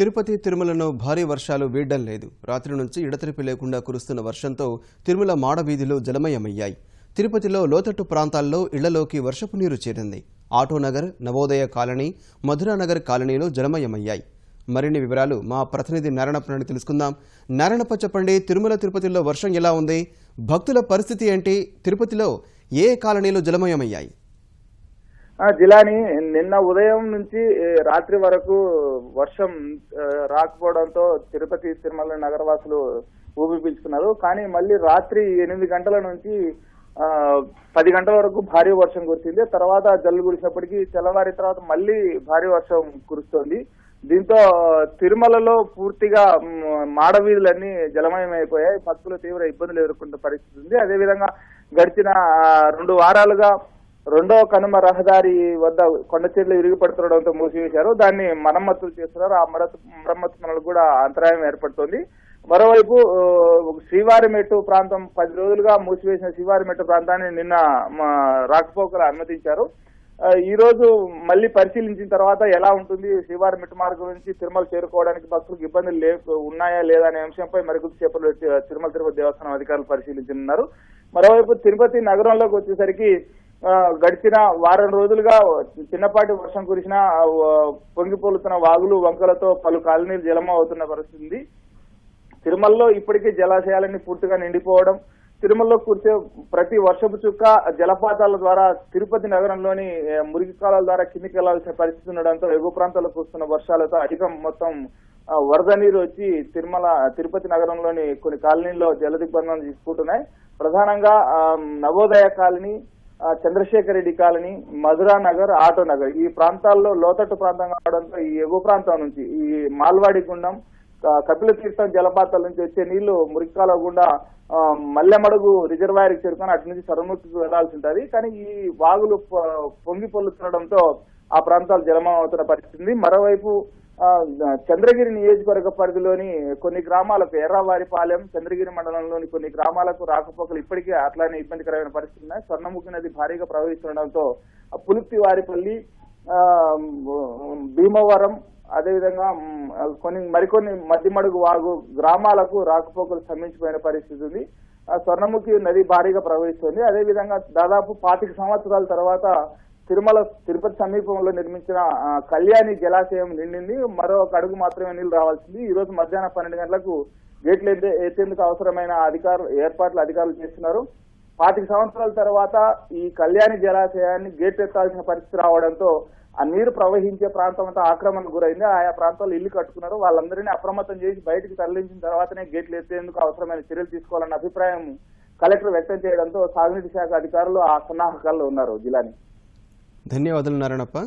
తిరుపతి తిరుమలలో భారీ వర్షాలు వీడడం లేదు. రాత్రి నుంచి ఇడతెరిపి లేకుండా కురుస్తున్న వర్షంతో తిరుమల మాడవీధిలో జలమయమయ్యాయి. తిరుపతిలో లోతట్టు ప్రాంతాల్లో ఇళ్ళలోకి వర్షపు నీరు చేరింది. ఆటోనగర్ నవోదయ కాలనీ మధురానగర్ కాలనీలో జలమయమయ్యాయి. మరిన్ని వివరాలు మా ప్రతినిధి నారాయణప్ప నుండి తెలుసుకుందాం. నారాయణప్ప చెప్పండి తిరుమల తిరుపతిలో వర్షం ఎలా ఉంది? భక్తుల పరిస్థితి ఏంటి? తిరుపతిలో ఏ కాలనీలు జలమయమయ్యాయి? జిలాని నిన్న ఉదయం నుంచి రాత్రి వరకు వర్షం రాకపోవడంతో తిరుపతి తిరుమల నగరవాసులు ఊపి పీల్చుకున్నారు. కానీ మళ్ళీ రాత్రి ఎనిమిది గంటల నుంచి పది గంటల వరకు భారీ వర్షం కురిసింది. తర్వాత జల్లు కురిసినప్పటికీ తెల్లవారి తర్వాత మళ్ళీ భారీ వర్షం కురుస్తోంది. దీంతో తిరుమలలో పూర్తిగా మాడవీధులన్నీ జలమయం అయిపోయాయి భక్తులు తీవ్ర ఇబ్బందులు ఎదుర్కొంటున్న పరిస్థితి ఉంది. అదేవిధంగా గడిచిన రెండు వారాలుగా రెండో కనుమ రహదారి వద్ద కొండ చెట్లు విరిగి పడుతుండడంతో మూసివేశారు. దాన్ని మరమ్మతులు చేస్తున్నారు. ఆ మరత్తు మరమ్మతు పనులకు కూడా అంతరాయం ఏర్పడుతోంది. మరోవైపు శ్రీవారిమెట్టు ప్రాంతం పది రోజులుగా మూసివేసిన శ్రీవారిమెట్టు ప్రాంతాన్ని నిన్న మా రాకపోకలు అనుమతించారు. ఈ రోజు మళ్ళీ పరిశీలించిన తర్వాత ఎలా ఉంటుంది శ్రీవారిమెట్టు మార్గం నుంచి తిరుమల చేరుకోవడానికి భక్తులకు ఇబ్బందులు లే ఉన్నాయా లేదా అనే అంశంపై మరికొద్ది సేపట్లో తిరుమల తిరుపతి దేవస్థానం అధికారులు పరిశీలించనున్నారు. మరోవైపు తిరుపతి నగరంలోకి వచ్చేసరికి గడిచిన వారం రోజులుగా చిన్నపాటి వర్షం కురిసిన పొంగిపోలుతున్న వాగులు వంకలతో పలు కాలనీలు జలమ అవుతున్న పరిస్థితి. ఉంది తిరుమలలో ఇప్పటికే జలాశయాలన్నీ పూర్తిగా నిండిపోవడం తిరుమలలో కూర్చే ప్రతి వర్షపు చుక్క జలపాతాల ద్వారా తిరుపతి నగరంలోని ఏ, మురికి కాలాల ద్వారా కిందికి వెళ్ళాల్సిన పరిస్థితి ఉండడంతో ఎగువ ప్రాంతాల్లో వస్తున్న వర్షాలతో అధికం మొత్తం వరద నీరు వచ్చి తిరుమల తిరుపతి నగరంలోని కొన్ని కాలనీల్లో జల దిగ్బంధం తీసుకుంటున్నాయి. ప్రధానంగా Navodaya colony Chandrasekhar Reddy colony Madhura Nagar auto Nagar. ఈ ప్రాంతాల్లో లోతట్టు ప్రాంతం కావడంతో ఈ ఎగువ ప్రాంతం నుంచి ఈ మాల్వాడి గుండం కపిల తీర్థం జలపాతాల నుంచి వచ్చే నీళ్ళు మురికాల గుండా మల్లెమడుగు రిజర్వాయర్కి చేరుకొని అటు నుంచి సరముక్తికి వెళ్ళాల్సి ఉంటుంది. కానీ ఈ వాగులు పొంగి పొల్లుతుండడంతో ఆ ప్రాంతాలు జలమం అవుతున్న పరిస్థితి మరోవైపు చంద్రగిరి నియోజకవర్గ పరిధిలోని కొన్ని గ్రామాలకు ఎర్రవారిపాలెం చంద్రగిరి మండలంలోని కొన్ని గ్రామాలకు రాకపోకలు ఇప్పటికే అట్లానే ఇబ్బందికరమైన పరిస్థితి ఉన్నాయి. స్వర్ణముఖి నది భారీగా ప్రవహిస్తుండడంతో ఆ పులుప్తి వారిపల్లి భీమవరం అదేవిధంగా కొన్ని మరికొన్ని మధ్యమడుగు వాగు గ్రామాలకు రాకపోకలు స్తంభించిపోయిన పరిస్థితి ఉంది. ఆ స్వర్ణముఖి నది భారీగా ప్రవహిస్తుంది. అదేవిధంగా దాదాపు పాతిక సంవత్సరాల తర్వాత తిరుమల తిరుపతి సమీపంలో నిర్మించిన కళ్యాణి జలాశయం నిండింది. మరో ఒక అడుగు మాత్రమే నీళ్ళు రావాల్సింది. ఈ రోజు మధ్యాహ్నం పన్నెండు గంటలకు గేట్లు ఎత్తేందుకు అవసరమైన అధికారులు ఏర్పాట్లు అధికారులు చేస్తున్నారు. పాతిక సంవత్సరాల తర్వాత ఈ కళ్యాణి జలాశయాన్ని గేట్లు ఎత్తాల్సిన పరిస్థితి రావడంతో ఆ నీరు ప్రవహించే ప్రాంతం అంతా ఆక్రమణకు గురైంది. ఆయా ప్రాంతాల్లో ఇల్లు కట్టుకున్నారు. వాళ్ళందరినీ అప్రమత్తం చేసి బయటికి తరలించిన తర్వాతనే గేట్లు ఎత్తేందుకు అవసరమైన చర్యలు తీసుకోవాలన్న అభిప్రాయం కలెక్టర్ వ్యక్తం చేయడంతో సాగునీటి శాఖ అధికారులు ఆ సన్నాహకాల్లో ఉన్నారు జిల్లాని. ధన్యవాదాలు నారాయణప్ప